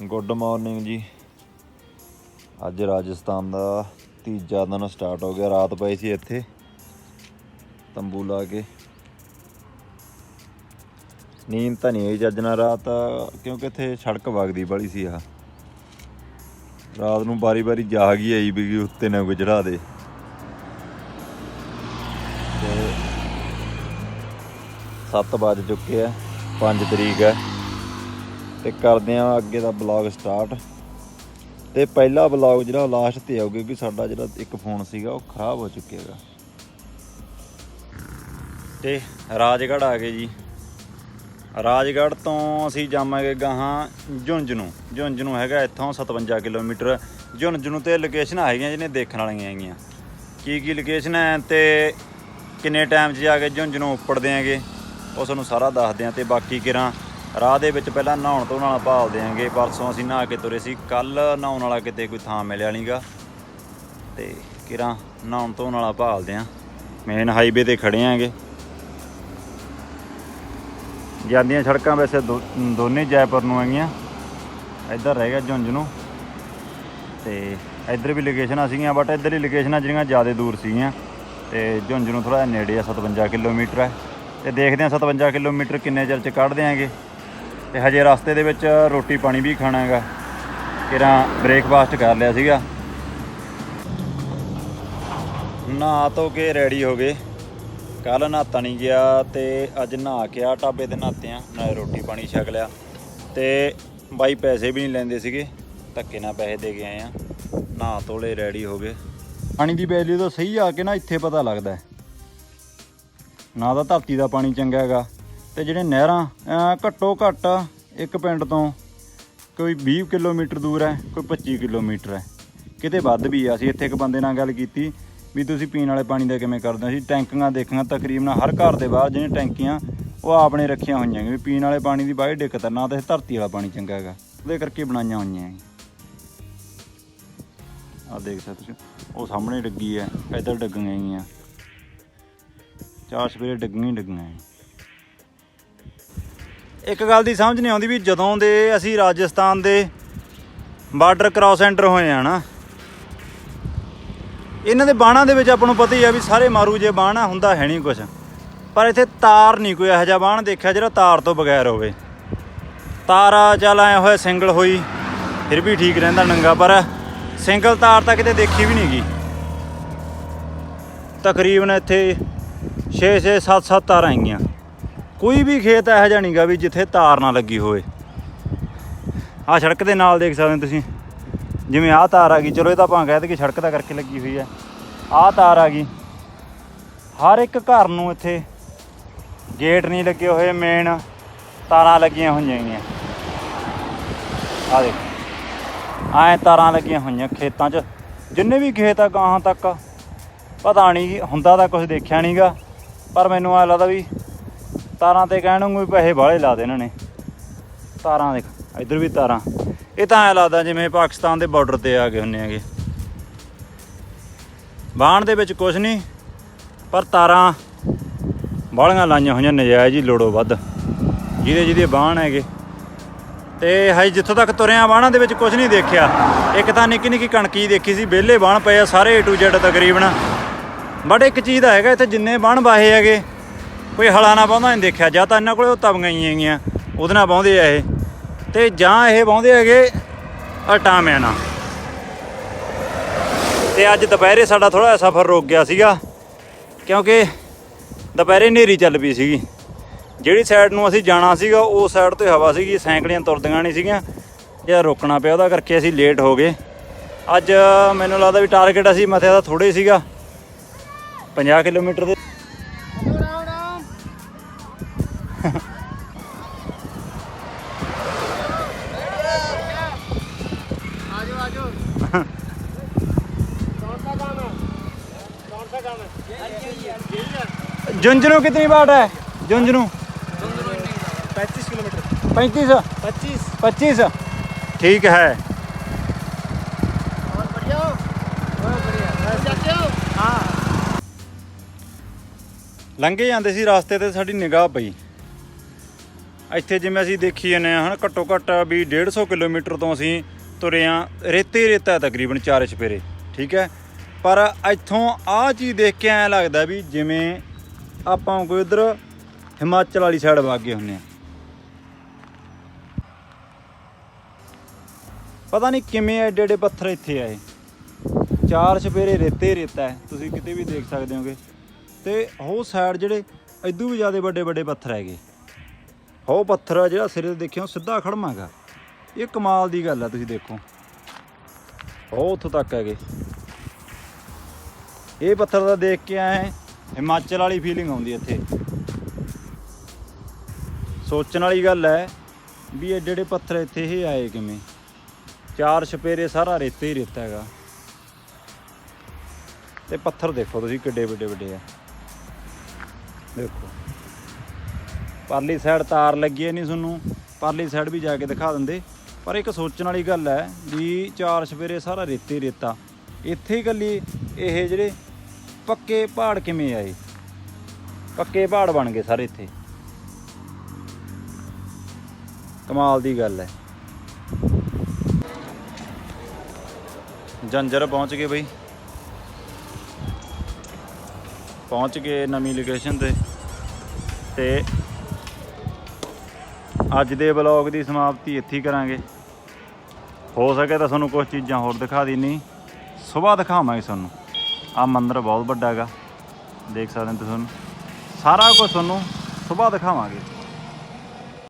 Good morning ਜੀ। ਅੱਜ ਰਾਜਸਥਾਨ ਦਾ ਤੀਜਾ ਦਿਨ ਸਟਾਰਟ ਹੋ ਗਿਆ, ਰਾਤ ਪਈ ਸੀ ਇੱਥੇ। ਤੰਬੂ ਲਾ ਕੇ। ਨੀਂਦ ਤਾਂ ਨਹੀਂ ਆਈ ਚੱਜ ਨਾਲ ਰਾਤ ਕਿਉਂਕਿ ਇੱਥੇ ਸੜਕ ਵਗਦੀ ਬੜੀ ਸੀ ਆ ਰਾਤ ਨੂੰ ਬਾਰੀ-ਬਾਰੀ ਜਾਗ ਹੀ ਆਈ ਵੀ ਉੱਤੇ ਨਾ ਕੋਈ ਚੜਾ ਦੇ। ਤੇ 7 ਵੱਜ ਚੁੱਕੇ ਆ 5 ਤਰੀਕ ਹੈ। ਤੇ ਕਰਦੇ ਆ ਅੱਗੇ ਦਾ ਬਲੌਗ ਸਟਾਰਟ ਤੇ ਪਹਿਲਾ ਬਲੌਗ ਜਿਹੜਾ ਲਾਸਟ ਤੇ ਆਊਗਾ, ਕਿਉਂਕਿ ਸਾਡਾ ਜਿਹੜਾ ਇੱਕ ਫੋਨ ਸੀਗਾ, ਉਹ ਖਰਾਬ ਹੋ ਚੁੱਕਿਆਗਾ ਤੇ ਰਾਜਗੜ੍ਹ ਆ ਗਏ ਜੀ। ਰਾਜਗੜ੍ਹ ਤੋਂ ਅਸੀਂ ਜਾਵਾਂਗੇ ਗਾਹਾਂ ਜੁੰਜ ਨੂੰ। ਜੁੰਜ ਨੂੰ ਹੈਗਾ ਇੱਥੋਂ 57 ਕਿਲੋਮੀਟਰ। ਜੁੰਜ ਨੂੰ ਤੇ ਲੋਕੇਸ਼ਨਾਂ ਹੈਗੀਆਂ ਜਿਹਨੇ ਦੇਖਣ ਵਾਲੀਆਂ ਹੈਗੀਆਂ। ਕੀ ਕੀ ਲੋਕੇਸ਼ਨ ਹੈ ਤੇ ਕਿੰਨੇ ਟਾਈਮ 'ਚ ਜਾ ਕੇ ਜੁੰਜ ਨੂੰ ਉੱਪੜਦੇ ਆਂਗੇ ਉਹ ਤੁਹਾਨੂੰ ਸਾਰਾ ਦੱਸਦੇ ਆਂ ਤੇ ਬਾਕੀ ਕਿਰਾਂ। ਰਾਹ ਦੇ ਵਿੱਚ ਪਹਿਲਾਂ ਨਹਾਉਣ ਤੋਂ ਨਾਲ ਭਾਲ ਦੇਾਂਗੇ ਪਰਸੋਂ ਅਸੀਂ ਨਹਾ ਕੇ ਤੁਰੇ ਸੀ। ਕੱਲ ਨਹਾਉਣ ਵਾਲਾ ਕਿਤੇ ਕੋਈ ਥਾਂ ਮਿਲਿਆ ਨਹੀਂਗਾ। ਤੇ ਕਿਰਾਂ ਨਹਾਉਣ ਤੋਂ ਨਾਲ ਭਾਲਦੇ ਆਂ ਮੇਨ ਹਾਈਵੇ ਤੇ ਖੜੇ ਆਂਗੇ। ਜਾਂਦੀਆਂ ਸੜਕਾਂ ਵੈਸੇ ਦੋ- ਦੋਨੇ ਜੈਪੁਰ ਨੂੰ ਆਈਆਂ ਇੱਧਰ ਰਹਿ ਗਿਆ ਜੁੰਜ ਨੂੰ। ਤੇ ਇੱਧਰ ਵੀ ਲੋਕੇਸ਼ਨਾਂ ਸੀਗੀਆਂ ਬਟ ਇੱਧਰ ਹੀ ਲੋਕੇਸ਼ਨਾਂ ਜਿਹੜੀਆਂ ਜ਼ਿਆਦਾ ਦੂਰ ਸੀਗੀਆਂ। ਤੇ ਜੁੰਜ ਨੂੰ ਥੋੜਾ ਨੇੜੇ ਆ 57 ਕਿਲੋਮੀਟਰ ਹੈ। ਤੇ ਦੇਖਦੇ ਹਾਂ 57 ਕਿਲੋਮੀਟਰ ਕਿੰਨੇ ਚਿਰ ਚ ਕੱਢ ਦਿਆਂਗੇ। ਤੇ ਹਜੇ ਰਸਤੇ ਦੇ ਵਿੱਚ ਰੋਟੀ ਪਾਣੀ ਵੀ ਖਾਣਾ ਹੈਗਾ। ਕਿਰਾਂ ਬ੍ਰੇਕਫਾਸਟ ਕਰ ਲਿਆ ਸੀਗਾ। ਨਹਾ ਧੋ ਕੇ ਰੈਡੀ ਹੋ ਗਏ। ਕੱਲ ਨਹਾਤਾ ਨਹੀਂ ਗਿਆ ਤੇ ਅੱਜ ਨਹਾ ਕੇ ਆ ਢਾਬੇ ਤੇ ਨਹਾਤੇ ਆ, ਨਾਲੇ ਰੋਟੀ ਪਾਣੀ ਛਕ ਲਿਆ। ਤੇ ਬਾਈ ਪੈਸੇ ਵੀ ਨਹੀਂ ਲੈਂਦੇ ਸੀਗੇ, ਧੱਕੇ ਨਾਲ ਪੈਸੇ ਦੇ ਕੇ ਆਏ ਆ। ਨਹਾ ਤੋਲੇ ਰੈਡੀ ਹੋ ਗਏ। ਪਾਣੀ ਦੀ ਵੈਲਿਊ ਤਾਂ ਸਹੀ ਆ ਕੇ ਨਾ ਇੱਥੇ ਪਤਾ ਲੱਗਦਾ ਨਾ ਤਾਂ ਧਰਤੀ ਦਾ ਪਾਣੀ ਚੰਗਾ ਹੈਗਾ। ਤੇ ਜਿਹੜੇ ਨਹਿਰਾਂ ਘੱਟੋ ਘੱਟ ਇੱਕ ਪਿੰਡ ਤੋਂ ਕੋਈ 20 ਕਿਲੋਮੀਟਰ ਦੂਰ ਹੈ, ਕੋਈ 25 ਕਿਲੋਮੀਟਰ ਹੈ। ਕਿਤੇ ਵੱਧ ਵੀ ਆ, ਅਸੀਂ ਇੱਥੇ ਇੱਕ ਬੰਦੇ ਨਾਲ ਗੱਲ ਕੀਤੀ ਵੀ ਤੁਸੀਂ ਪੀਣ ਵਾਲੇ ਪਾਣੀ ਦਾ ਕਿਵੇਂ ਕਰਦੇ ਹੋ? ਅਸੀਂ ਟੈਂਕੀਆਂ ਦੇਖੀਆਂ ਤਕਰੀਬਨ ਹਰ ਘਰ ਦੇ ਬਾਹਰ ਜਿਹੜੀਆਂ ਟੈਂਕੀਆਂ, ਉਹ ਆਪਣੇ ਰੱਖੀਆਂ ਹੋਈਆਂ ਵੀ ਪੀਣ ਵਾਲੇ ਪਾਣੀ ਦੀ ਬਾਹਰ ਦਿੱਕਤ ਹੈ ਨਾ ਤਾਂ ਧਰਤੀ ਵਾਲਾ ਪਾਣੀ ਚੰਗਾ ਹੈਗਾ। ਉਹਦੇ ਕਰਕੇ ਬਣਾਈਆਂ ਹੋਈਆਂ ਹੈ ਆ ਦੇਖ ਸਕਦੇ ਤੁਸੀਂ ਉਹ ਸਾਹਮਣੇ ਡੱਗੀ ਹੈ ਇੱਧਰ ਡੱਗੀਆਂ ਗਈਆਂ। ਚਾਰ ਸਵੇਰੇ ਡੱਗੀਆਂ ਹੀ ਡੱਗੀਆਂ ਹੈ ਇੱਕ ਗੱਲ ਦੀ ਸਮਝ ਨਹੀਂ ਆਉਂਦੀ ਵੀ ਜਦੋਂ ਦੇ ਅਸੀਂ ਰਾਜਸਥਾਨ ਦੇ ਬਾਰਡਰ ਕ੍ਰਾਸ ਐਂਟਰ ਹੋਏ ਆ ਨਾ, ਇਹਨਾਂ ਦੇ ਬਾਣਾ ਦੇ ਵਿੱਚ ਆਪਾਂ ਨੂੰ ਪਤਾ ਹੀ ਆ ਵੀ ਸਾਰੇ ਮਾਰੂ ਜੇ ਬਾਣਾ ਹੁੰਦਾ ਹੈ ਨਹੀਂ ਕੁਝ ਪਰ ਇੱਥੇ ਤਾਰ ਨਹੀਂ ਕੋਈ ਇਹੋ ਜਿਹਾ ਬਾਣ ਦੇਖਿਆ ਜਿਹੜਾ ਤਾਰ ਤੋਂ ਬਗੈਰ ਹੋਵੇ। ਤਾਰ ਚੱਲ ਐ ਹੋਇਆ, ਸਿੰਗਲ ਹੋਈ, ਫਿਰ ਵੀ ਠੀਕ ਰਹਿੰਦਾ ਨੰਗਾ, ਪਰ ਸਿੰਗਲ ਤਾਰ ਤਾਂ ਕਿਤੇ ਦੇਖੀ ਵੀ ਨਹੀਂ ਨਹੀਂਗੀ ਤਕਰੀਬਨ ਇੱਥੇ 6 6 7 7 ਤਾਰਾਂ ਆਈਆਂ। ਕੋਈ ਵੀ ਖੇਤ ਇਹੋ ਜਿਹਾ ਨਹੀਂਗਾ ਵੀ ਜਿੱਥੇ ਤਾਰ ਨਾ ਲੱਗੀ ਹੋਵੇ। ਆਹ ਸੜਕ ਦੇ ਨਾਲ ਦੇਖ ਸਕਦੇ ਹੋ ਤੁਸੀਂ। ਜਿਵੇਂ ਆਹ ਤਾਰ ਆ ਗਈ। ਚਲੋ ਇਹ ਤਾਂ ਆਪਾਂ ਕਹਿ ਦਈਏ ਸੜਕ ਦਾ ਕਰਕੇ ਲੱਗੀ ਹੋਈ ਹੈ। ਆਹ ਤਾਰ ਆ ਗਈ। ਹਰ ਇੱਕ ਘਰ ਨੂੰ ਇੱਥੇ ਗੇਟ ਨਹੀਂ ਲੱਗੇ ਹੋਏ ਮੇਨ ਤਾਰਾਂ ਲੱਗੀਆਂ ਹੋਈਆਂ ਹੈਗੀਆਂ ਆਹ ਦੇਖ। ਐਂ ਤਾਰਾਂ ਲੱਗੀਆਂ ਹੋਈਆਂ ਖੇਤਾਂ 'ਚ। ਜਿੰਨੇ ਵੀ ਖੇਤ ਆ, ਗਾਹਾਂ ਤੱਕ, ਪਤਾ ਨਹੀਂ ਹੁੰਦਾ ਤਾਂ ਕੁਝ ਦੇਖਿਆ ਨਹੀਂਗਾ ਪਰ ਮੈਨੂੰ ਆ ਲੱਗਦਾ ਵੀ ਤਾਰਾਂ ਤੇ ਕਹਿਣ ਨੂੰ ਵੀ ਪੈਸੇ ਬਾਹਲੇ ਲਾ ਦੇ ਇਹਨਾਂ ਨੇ। ਤਾਰਾਂ ਦੇਖ, ਇੱਧਰ ਵੀ ਤਾਰਾਂ। ਇਹ ਤਾਂ ਐ ਲੱਗਦਾ ਜਿਵੇਂ ਪਾਕਿਸਤਾਨ ਦੇ ਬਾਰਡਰ ਤੇ ਆ ਗਏ ਹੁੰਨੇ ਹੈਗੇ। ਬਾਣ ਦੇ ਵਿੱਚ ਕੁਝ ਨਹੀਂ, ਪਰ ਤਾਰਾਂ ਬਾਹਲੀਆਂ ਲਾਈਆਂ ਹੋਈਆਂ ਨਜਾਇਜ਼ ਹੀ ਲੋੜੋ ਵੱਧ। ਜਿਹਦੇ ਜਿਹਦੇ ਬਾਣ ਹੈਗੇ। ਤੇ ਹਜੇ ਜਿੱਥੋਂ ਤੱਕ ਤੁਰਿਆ ਬਾਣਾਂ ਦੇ ਵਿੱਚ ਕੁਝ ਨਹੀਂ ਦੇਖਿਆ। ਇੱਕ ਤਾਂ ਨਿੱਕੀ ਨਿੱਕੀ ਕਣਕੀ ਦੇਖੀ ਸੀ, ਵਿਹਲੇ ਬਾਣ ਪਏ ਆ ਸਾਰੇ A to Z ਤਕਰੀਬਨ। ਬਟ ਇੱਕ ਚੀਜ਼ ਦਾ ਹੈਗਾ, ਇੱਥੇ ਜਿੰਨੇ ਬਾਣ ਵਾਹੇ ਹੈਗੇ ਕੋਈ ਹਲਾ ਨਾ ਪਾਉਂਦਾ ਨਹੀਂ ਦੇਖਿਆ, ਜਾਂ ਤਾਂ ਇਹਨਾਂ ਕੋਲੇ ਉਹ ਤਵੀਆਂ ਹੀ ਹੈਗੀਆਂ, ਉਹਦੇ ਨਾਲ ਪਾਉਂਦੇ ਆ ਇਹ। ਤੇ ਜਾਂ ਇਹ ਪਾਉਂਦੇ ਹੈਗੇ ਅਟਾਮਿਆਂ ਨਾਲ। ਤੇ ਅੱਜ ਦੁਪਹਿਰੇ ਸਾਡਾ ਥੋੜਾ ਸਫ਼ਰ ਰੁਕ ਗਿਆ ਸੀਗਾ, ਕਿਉਂਕਿ ਦੁਪਹਿਰੇ ਹਨੇਰੀ ਚੱਲ ਪਈ ਸੀਗੀ। ਜਿਹੜੀ ਸਾਈਡ ਨੂੰ ਅਸੀਂ ਜਾਣਾ ਸੀਗਾ, ਉਹ ਸਾਈਡ ਤੇ ਹਵਾ ਸੀਗੀ ਸਾਈਕਲੀਆਂ ਤੁਰਦੀਆਂ ਨਹੀਂ ਸੀਗੀਆਂ, ਜਾਂ ਰੁਕਣਾ ਪਿਆ, ਉਹਦਾ ਕਰਕੇ ਅਸੀਂ ਲੇਟ ਹੋ ਗਏ। ਅੱਜ ਮੈਨੂੰ ਲੱਗਦਾ ਵੀ ਟਾਰਗੇਟ ਅਸੀਂ ਮਥਿਆ ਦਾ ਥੋੜੇ ਸੀਗਾ 50 ਕਿਲੋਮੀਟਰ ਦੇ कौन सा काम है ਜੁੰਜਨੂ ਕਿੰਨੀ ਬਾਟ ਹੈ ਜੁੰਜਨੂ पैंतीस किलोमीटर 35 पच्चीस 25 ਠੀਕ ਹੈ और बढ़िया हो बहुत बढ़िया जाते हो हाँ ਲੰਘੇ ਜਾਂਦੇ ਸੀ ਰਸਤੇ ਤੇ ਸਾਡੀ ਨਿਗਾਹ ਪਈ ਇੱਥੇ ਜਿਵੇਂ ਅਸੀਂ ਦੇਖੀ ਜਾਂਦੇ ਹਾਂ ਹਨ ਘੱਟੋ ਘੱਟ ਵੀ 150 ਕਿਲੋਮੀਟਰ ਤੋਂ ਅਸੀਂ ਤੁਰੇ ਹਾਂ ਰੇਤੇ ਹੀ ਰੇਤਾ ਹੈ ਤਕਰੀਬਨ ਚਾਰੇ ਚਪੇਰੇ ਠੀਕ ਹੈ ਪਰ ਇੱਥੋਂ ਆਹ ਚੀਜ਼ ਦੇਖ ਕੇ ਐਂ ਲੱਗਦਾ ਵੀ ਜਿਵੇਂ ਆਪਾਂ ਕੋਈ ਉਧਰ ਹਿਮਾਚਲ ਵਾਲੀ ਸਾਈਡ ਵਗ ਗਏ ਹੁੰਨੇ ਆ ਪਤਾ ਨਹੀਂ ਕਿਵੇਂ ਐਡੇ ਐਡੇ ਪੱਥਰ ਇੱਥੇ ਆਏ। ਚਾਰ ਛਪੇਰੇ ਰੇਤੇ ਰੇਤਾ ਹੈ, ਤੁਸੀਂ ਕਿਤੇ ਵੀ ਦੇਖ ਸਕਦੇ ਹੋਗੇ। ਤੇ ਉਹ ਸਾਈਡ ਜਿਹੜੇ ਇਦੋਂ ਵੀ ਜ਼ਿਆਦਾ ਵੱਡੇ ਵੱਡੇ ਪੱਥਰ ਹੈਗੇ। ਉਹ ਪੱਥਰ ਆ ਜਿਹੜਾ ਸਿਰੇ ਤੇ ਦੇਖਿਓ, ਸਿੱਧਾ ਖੜਮਾਗਾ ਇਹ ਕਮਾਲ ਦੀ ਗੱਲ ਆ, ਤੁਸੀਂ ਦੇਖੋ। ਉਹ ਉੱਥੋਂ ਤੱਕ ਹੈਗੇ। ਇਹ ਪੱਥਰ ਦਾ ਦੇਖ ਕੇ ਆਏ ਹਿਮਾਚਲ ਵਾਲੀ ਫੀਲਿੰਗ ਆਉਂਦੀ ਇੱਥੇ। ਸੋਚਣ ਵਾਲੀ ਗੱਲ ਹੈ ਵੀ ਇਹ ਜਿਹੜੇ ਪੱਥਰ ਇੱਥੇ ਇਹ ਆਏ ਕਿਵੇਂ? ਚਾਰ ਛਪੇਰੇ ਸਾਰਾ ਰੇਤੇ ਹੀ ਰੇਤਾ ਹੈਗਾ। ਤੇ ਪੱਥਰ ਦੇਖੋ ਤੁਸੀਂ ਕਿੱਡੇ ਵੱਡੇ ਵੱਡੇ ਆ। ਦੇਖੋ। ਪਰਲੀ ਸਾਈਡ ਤਾਰ ਲੱਗੀ ਹੈ ਨਹੀਂ ਤੁਹਾਨੂੰ, ਪਰਲੀ ਸਾਈਡ ਵੀ ਜਾ ਕੇ ਦਿਖਾ ਦਿੰਦੇ। ਪਰ ਇੱਕ ਸੋਚਣ ਵਾਲੀ ਗੱਲ ਹੈ ਵੀ ਚਾਰ ਛਪੇਰੇ ਸਾਰਾ ਰੇਤੇ ਹੀ ਰੇਤਾ। ਇੱਥੇ ਹੀ ਇਕੱਲੀ ਇਹ ਜਿਹੜੇ ਪੱਕੇ ਪਹਾੜ ਕਿਵੇਂ ਆਏ ਪੱਕੇ ਪਹਾੜ ਬਣ ਗਏ ਸਾਰੇ ਇੱਥੇ। ਕਮਾਲ ਦੀ ਗੱਲ ਹੈ। ਜੰਜਰ ਪਹੁੰਚ ਗਏ ਬਈ। ਪਹੁੰਚ ਗਏ ਨਵੀਂ ਲੋਕੇਸ਼ਨ ਤੇ। ਤੇ ਅੱਜ ਦੇ ਵਲੌਗ ਦੀ ਸਮਾਪਤੀ ਇੱਥੇ ਹੀ ਕਰਾਂਗੇ। ਹੋ ਸਕੇ ਤਾਂ ਤੁਹਾਨੂੰ ਕੁਝ ਚੀਜ਼ਾਂ ਹੋਰ ਦਿਖਾ ਦਿੰਨੀ। ਸਵੇਰ ਦਿਖਾਵਾਂਗੇ ਤੁਹਾਨੂੰ। ਆ ਮੰਦਿਰ ਬਹੁਤ ਵੱਡਾ ਹੈਗਾ। ਦੇਖ ਸਕਦੇ ਹੋ ਤੁਸੀਂ ਸਾਰਾ ਕੁਝ ਤੁਹਾਨੂੰ ਸਵੇਰ ਦਿਖਾਵਾਂਗੇ।